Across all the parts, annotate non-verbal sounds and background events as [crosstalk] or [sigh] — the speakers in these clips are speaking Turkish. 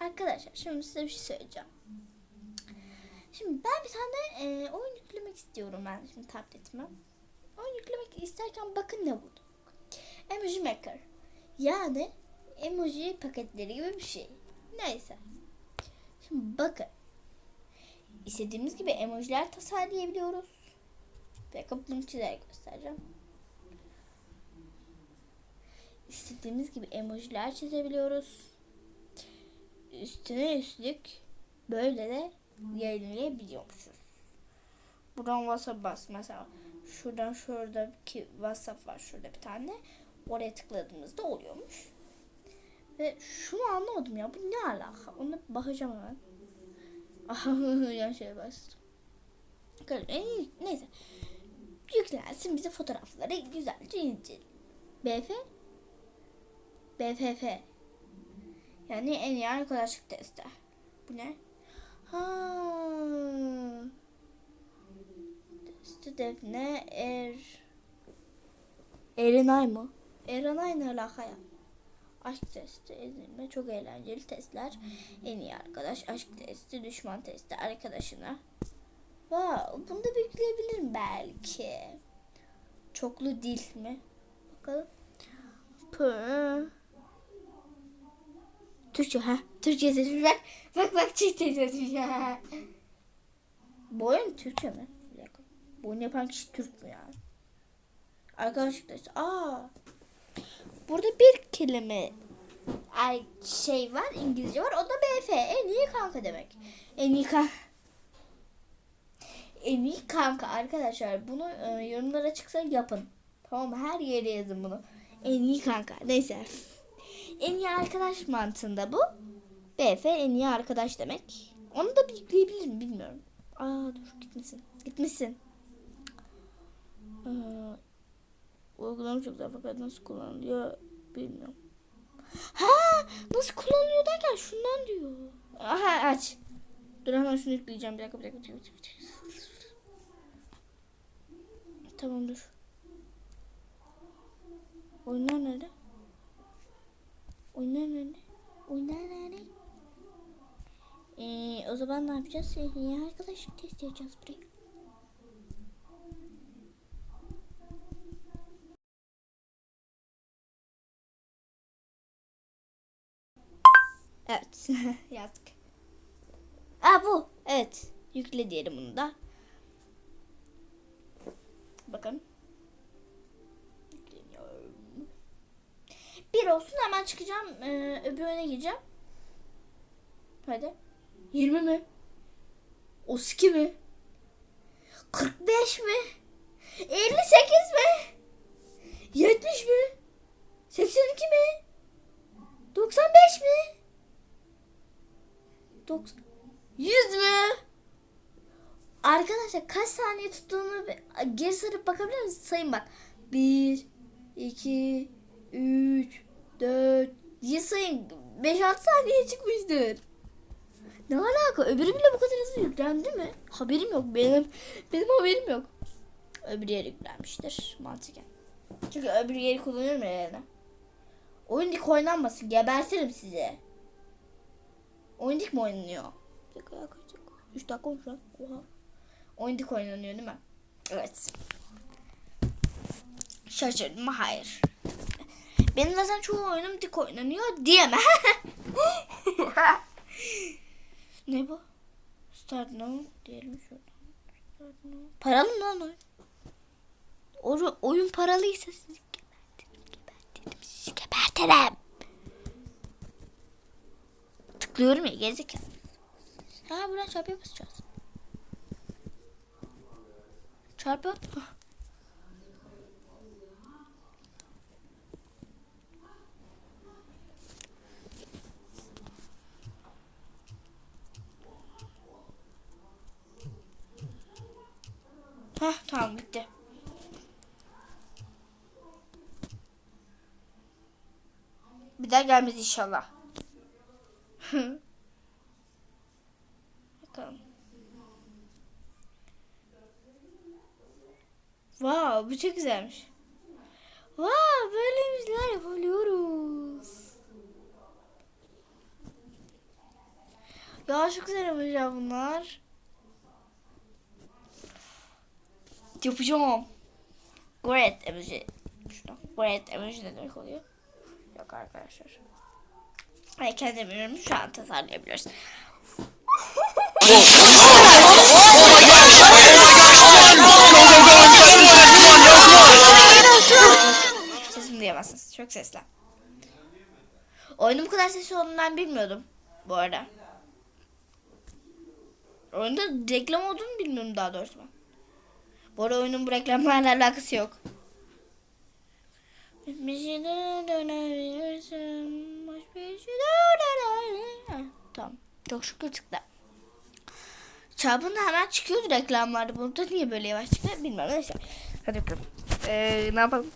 Arkadaşlar şimdi size bir şey söyleyeceğim. Şimdi ben bir tane e, oyun yüklemek istiyorum ben şimdi tabletime. Oyun yüklemek isterken bakın ne buldum. Emoji Maker. Yani emoji paketleri gibi bir şey. Neyse. Şimdi bakın. İstediğimiz gibi emojiler tasarlayabiliyoruz. Bakın bunu çizerek göstereceğim. İstediğimiz gibi emojiler çizebiliyoruz. Üstüne üstlük böyle de yayınlayabiliyormuşuz. Buradan WhatsApp bas mesela. Şuradan şuradaki WhatsApp var şurada bir tane. Oraya tıkladığımızda oluyormuş. Ve şunu anlamadım ya bu ne alaka? Ona bakacağım hemen. [laughs] Aha yan şeye bastım. Neyse. Yüklensin bize fotoğrafları güzelce inceleyelim. BF BFF yani en iyi arkadaşlık testi. Bu ne? Ha. Testi defne er Erenay mı? Erenay ne alaka ya? Aşk testi, ezilme, çok eğlenceli testler. En iyi arkadaş, aşk testi, düşman testi, arkadaşına. Wow, bunu da yükleyebilirim belki. Çoklu dil mi? Bakalım. Pı. Türkçe ha. Türkçe dedim bak. Bak bak Türkçe dedim ya. Bu oyun Türkçe mi? Bir. Bu oyunu yapan kişi Türk mü yani? Arkadaşlık testi. Aa. Burada bir kelime ay şey var İngilizce var o da BF en iyi kanka demek. En iyi kanka. En iyi kanka arkadaşlar bunu e, yorumlara çıksa yapın. Tamam? Her yere yazın bunu. En iyi kanka. Neyse. En iyi arkadaş mantığında bu. BF en iyi arkadaş demek. Onu da yükleyebilirim bilmiyorum. Aa dur gitmesin. Gitmesin. Ee, uygulama çok güzel fakat nasıl kullanılıyor bilmiyorum. Ha nasıl kullanılıyor derken şundan diyor. Aha aç. Dur hemen şunu yükleyeceğim. Bir dakika bir dakika. Bir dakika, bir dakika. Tamam dur. Oyunlar nerede? Nerede? Oyunlar nerede? Ee, o zaman ne yapacağız? Ee, arkadaşlık test yapacağız buraya. Evet. [laughs] Yazdık. Aa bu. Evet. Yükle diyelim bunu da. Bakın. Bir olsun hemen çıkacağım. Ee, öbürüne gireceğim. Hadi. 20 mi? 32 mi? 45 mi? 58 mi? 70 mi? 82 mi? 95 mi? 90 100 mü? Arkadaşlar kaç saniye tuttuğunu geri sarıp bakabilir misiniz? Sayın bak. 1 2 3 4 diye sayın. 5-6 saniye çıkmıştır. Ne alaka? Öbürü bile bu kadar hızlı yüklendi mi? Haberim yok. Benim benim haberim yok. Öbürü yeri yüklenmiştir mantıken. Çünkü öbür yeri kullanıyorum yani. Oyun dik oynanmasın. Gebertirim sizi. Oyun dik mi oynanıyor? Dakika ya kaç dakika? 3 dakika olmuş. Oyun dik oynanıyor değil mi? Evet. Şaşırdım? Hayır. Benim zaten çoğu oyunum dik oynanıyor diyemem. [laughs] ne bu? Start now diyelim şuradan. Paralı mı lan oyun? Oru- oyun paralıysa sizi gebertirim, gebertirim, sizi gebertirim. Tıklıyorum ya gerizekalı. Ha buradan çarpıya basacağız. Çarpı. Hah tamam bitti. Bir daha gelmez inşallah. [laughs] Bakalım. Wow, bu çok güzelmiş. Wow, böyle müzikler yapabiliyoruz. Ya çok güzel emoji bunlar. Yapacağım. Great emoji. Şuna. Great emoji ne demek oluyor? Yok arkadaşlar. Ay kendim bilmiyorum. Şu an tasarlayabiliriz. Sesimi duyamazsınız. Çok sesli. Oyunun bu kadar sesli olduğunu ben bilmiyordum. Bu arada. Oyunda reklam olduğunu bilmiyorum daha doğrusu ben. Bu arada oyunun bu reklamlarla alakası yok. Şey dönebilirsin, şey dönebilirsin. Tamam. Çok şükür çıktı. Çarpında hemen çıkıyordu reklamlarda. Burada niye böyle yavaş çıkıyor bilmiyorum. Neyse. Hadi bakalım. Ee, ne yapalım?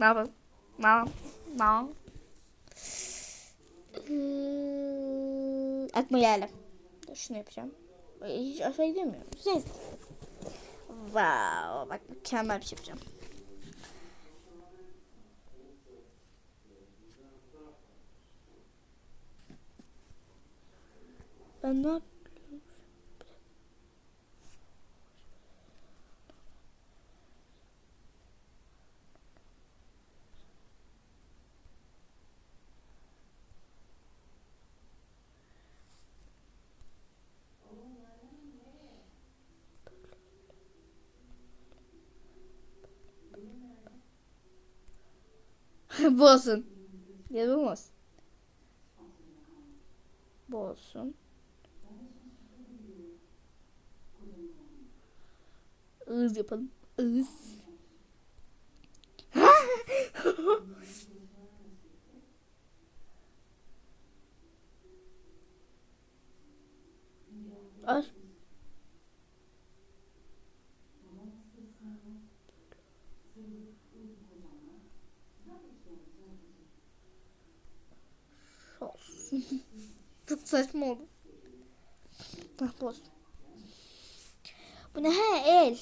Ne yapalım? Ne yapalım? Ne yapalım? Ee, aklıma geldi. Dur şunu yapacağım. Hiç aşağı gidemiyorum. Neyse. Wow, bak mükemmel bir şey yapacağım. Ben ne yap- [laughs] bu. Ağız yapalım. Ağız. [laughs] Ay. olsun. Çok saçma oldu. Ah boz. Bu ne? He el.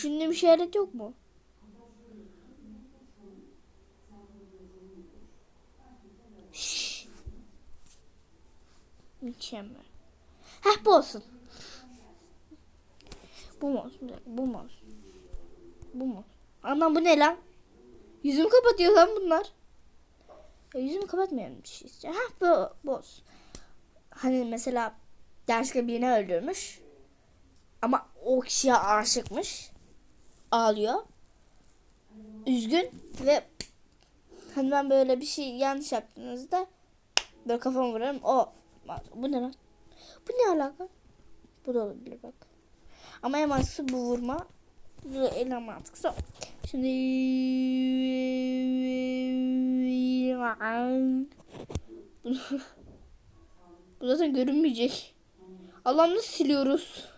Düşündüğüm işaret yok mu? Şşş. Mükemmel. Heh bu olsun. Bu mu olsun? Bu mu olsun? Bu mu? Anam bu ne lan? Yüzümü kapatıyor lan bunlar. Ya yüzümü kapatmıyorum bir şey istiyor. Ha bu boz. Hani mesela yanlışlıkla birini öldürmüş. Ama o kişiye aşıkmış. Ağlıyor. Üzgün ve hani ben böyle bir şey yanlış yaptığınızda böyle kafamı vururum. O bu ne lan? Bu ne alaka? Bu da olabilir bak. Ama en mantıklısı bu vurma. Bu da en mantıklısı o. Şimdi [laughs] bu zaten görünmeyecek. Allah'ım nasıl siliyoruz?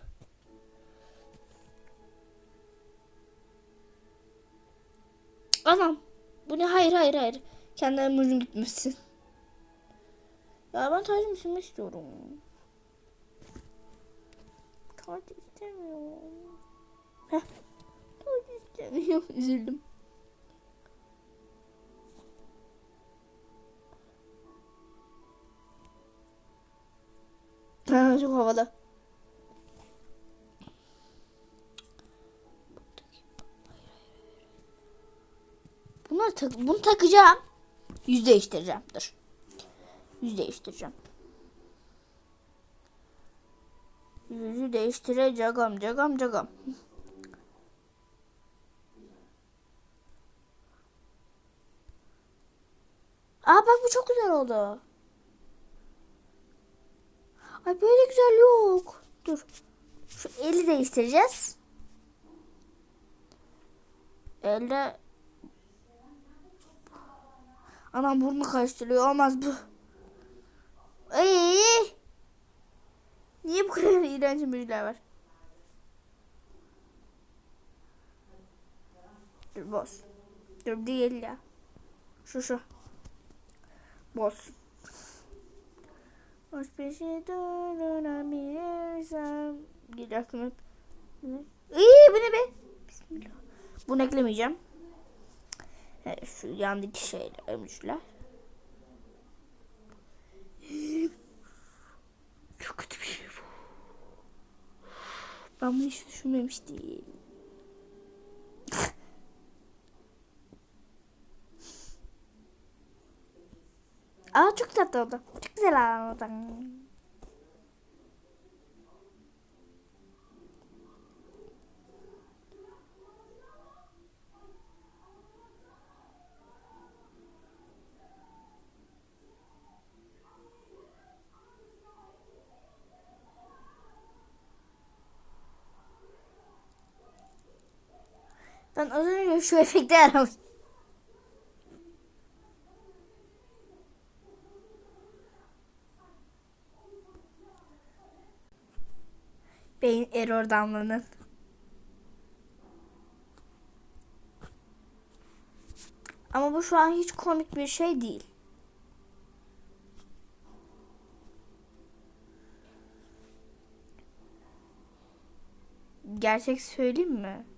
Anam. Bu ne? Hayır hayır hayır. Kendi emojim gitmesin. Ya ben tacımı silmek istiyorum. Tac istemiyorum. Heh. Tac istemiyorum. [laughs] Üzüldüm. Ha, çok havalı. Bunları tak bunu takacağım. Yüz değiştireceğim. Dur. Yüz değiştireceğim. Yüzü değiştireceğim. Cagam cagam. Aa bak bu çok güzel oldu. Ay böyle güzel yok. Dur. Şu eli değiştireceğiz. Elde Anam burnu karıştırıyor. Olmaz bu. Ay. Niye bu kadar [laughs] iğrenç müziğler var? Dur boz. Dur değil ya. Şu şu. Boz. Hoş bir şey dönebilirsem. Geliyor aklıma. İyi bu ne be? Bismillah. Bunu eklemeyeceğim. Yani şu yandaki şeyler, ölmüşler. Çok kötü bir şey bu. Ben bunu hiç düşünmemiştim. Aa çok tatlı oldu. Çok güzel oldu. Ben az önce şu efekti aramıştım. Beyin error damlanın. Ama bu şu an hiç komik bir şey değil. Gerçek söyleyeyim mi?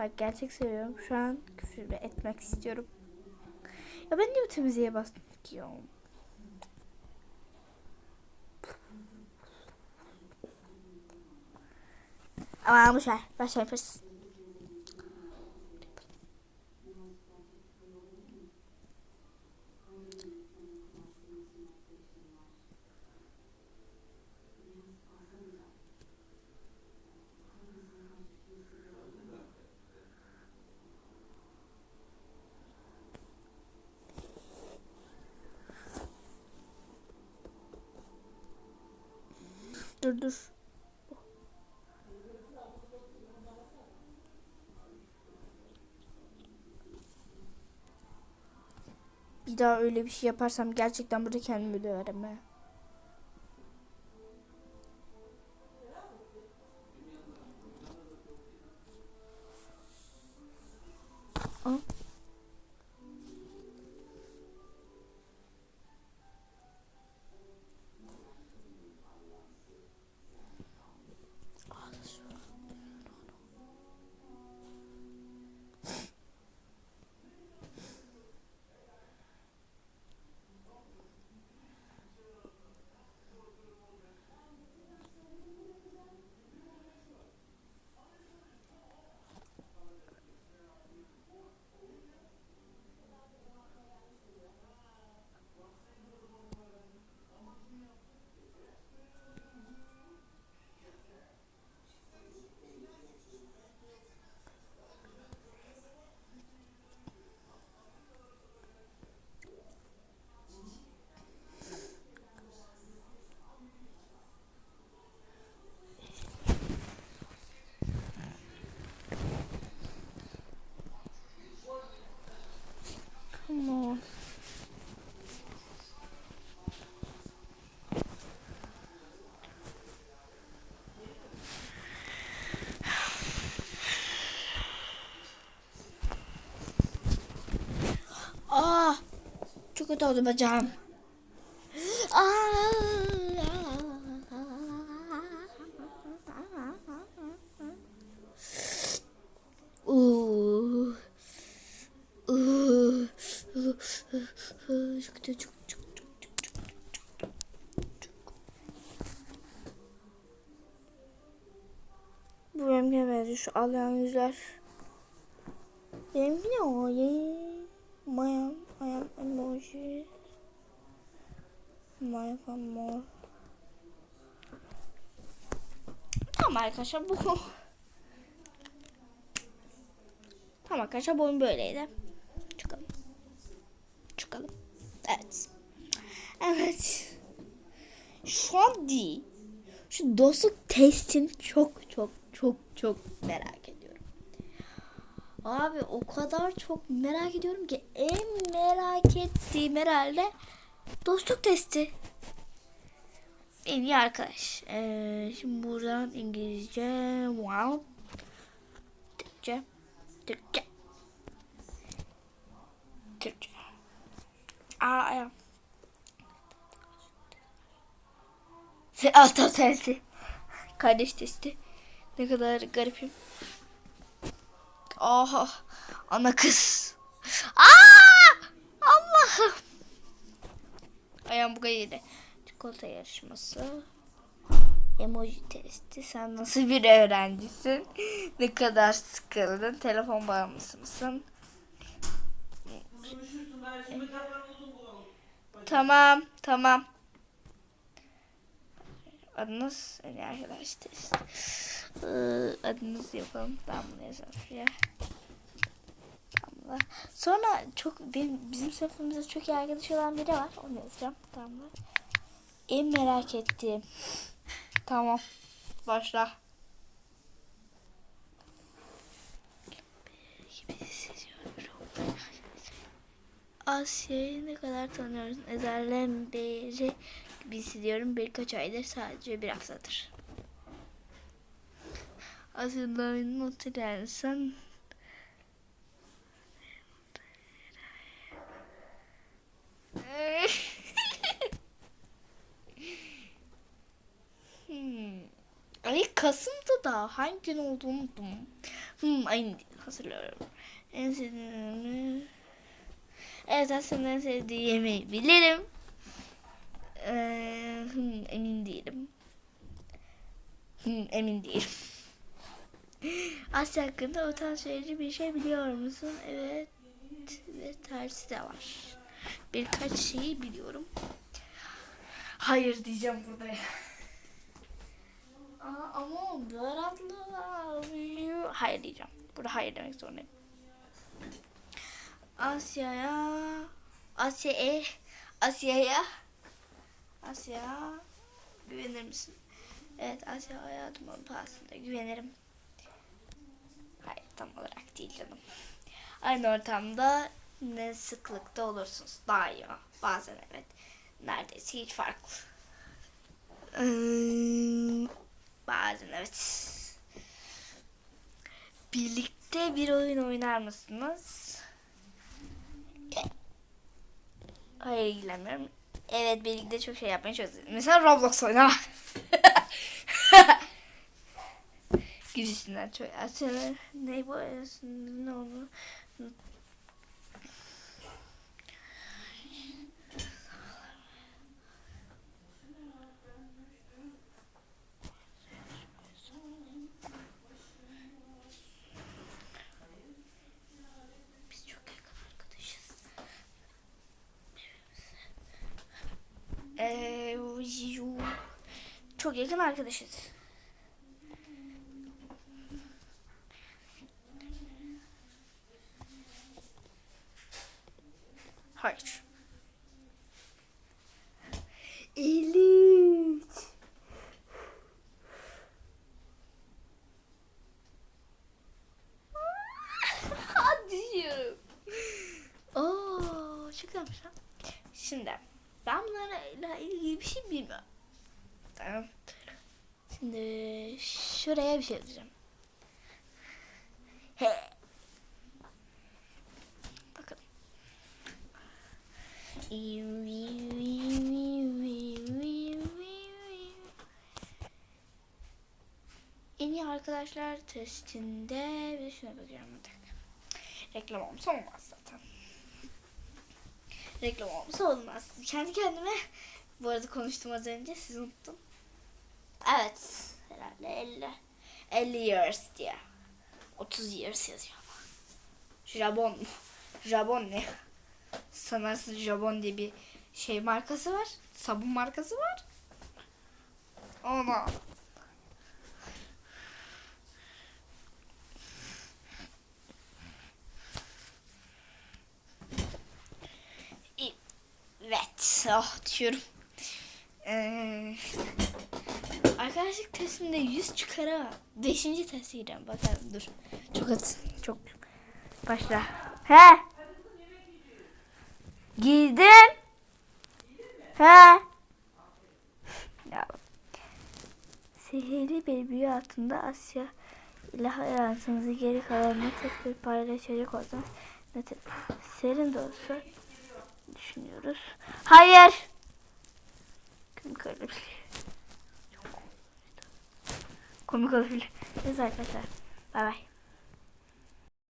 Bak gerçek söylüyorum. Şu an küfür etmek istiyorum. Ya ben niye temizliğe bastım ki ya? Ama bu şey. Dur dur. Bir daha öyle bir şey yaparsam gerçekten burada kendimi döverim be. Kötü oldu bacağım. Çok kötü, çok şu ağlayan yüzler. Benimki ne o? Ye- Mor. Tamam arkadaşlar bu. Tamam arkadaşlar bu oyun böyleydi. Çıkalım. Çıkalım. Evet. Evet. Şu an değil. Şu dostluk testini çok çok çok çok merak ediyorum. Abi o kadar çok merak ediyorum ki en merak ettiğim herhalde dostluk testi. En iyi arkadaş. Ee, şimdi buradan İngilizce, wow, Türkçe, Türkçe, Türkçe. Aa, ya. Alt testi. Kardeş testi. Ne kadar garipim. Aha. Ana kız. Aa! Allah'ım. Ayağım bu yedi. Çikolata yarışması. Emoji testi. Sen nasıl bir öğrencisin? [laughs] ne kadar sıkıldın? Telefon bağımlısı mısın? Tamam, tamam. Adınız iyi arkadaş test. Ee, Adınızı yapalım. Ben bunu yazarım şuraya. Damla. Sonra çok benim, bizim sınıfımızda çok iyi arkadaş olan biri var. Onu yazacağım. Damla. En merak ettiğim. Tamam. Başla. Asya'yı ne kadar tanıyoruz? Ezelden beri gibi hissediyorum. Birkaç aydır sadece bir haftadır. Asya'nın not edersen hmm. Ay Kasım'da da hangi gün olduğunu unuttum. Hmm, değil, hatırlıyorum. En sevdiğim Evet aslında en sevdiği yemeği bilirim. Ee, hmm, emin değilim. Hmm, emin değilim. [laughs] Asya hakkında utanç verici bir şey biliyor musun? Evet ve tersi de var. Birkaç şeyi biliyorum. Hayır diyeceğim burada ya. Aa, ama Berat'la Hayır diyeceğim. Burada hayır demek zorundayım. Asya'ya Asya'ya Asya'ya Asya'ya güvenir misin? Evet Asya hayatımın pahasında güvenirim. Hayır tam olarak değil canım. Aynı ortamda ne sıklıkta olursunuz. Daima. Bazen evet. Neredeyse hiç farklı. Bazen evet. Birlikte bir oyun oynar mısınız? Hayır ilgilenmiyorum. Evet birlikte çok şey yapmaya çalışıyorum. Mesela Roblox oynamak. [laughs] Gibisinden çok. Aslında ne bu? Ne onu? Biz çok yakın arkadaşız. Ee, çok yakın arkadaşız. Hayır. Elit. Hadi diyorum. Oo, çok güzelmiş lan. Şimdi ben bunlarla ilgili bir şey bilmiyorum. Tamam. Şimdi şuraya bir şey yazacağım. He. En iyi arkadaşlar testinde bir şuna bakıyorum bir dakika. Reklam olmasa olmaz zaten. Reklam olmasa olmaz. Kendi kendime bu arada konuştum az önce siz unuttum. Evet. Herhalde 50. 50 years diye. 30 years yazıyor ama. Japon. Japon ne? Sanarsın Japon diye bir şey markası var. Sabun markası var. Ona. Evet. Oh diyorum. Ee, arkadaşlık testinde 100 çıkara 5. teste gireceğim. Bakalım dur. Çok at. Çok. Başla. He. Girdim. He. Ya. Sihirli bir büyü altında Asya ile hayatınızı geri kalanını tek bir paylaşacak olsanız ne tek serin de olsa düşünüyoruz. Hayır. Komik olabilir. Komik olabilir. Neyse arkadaşlar. Bay bay.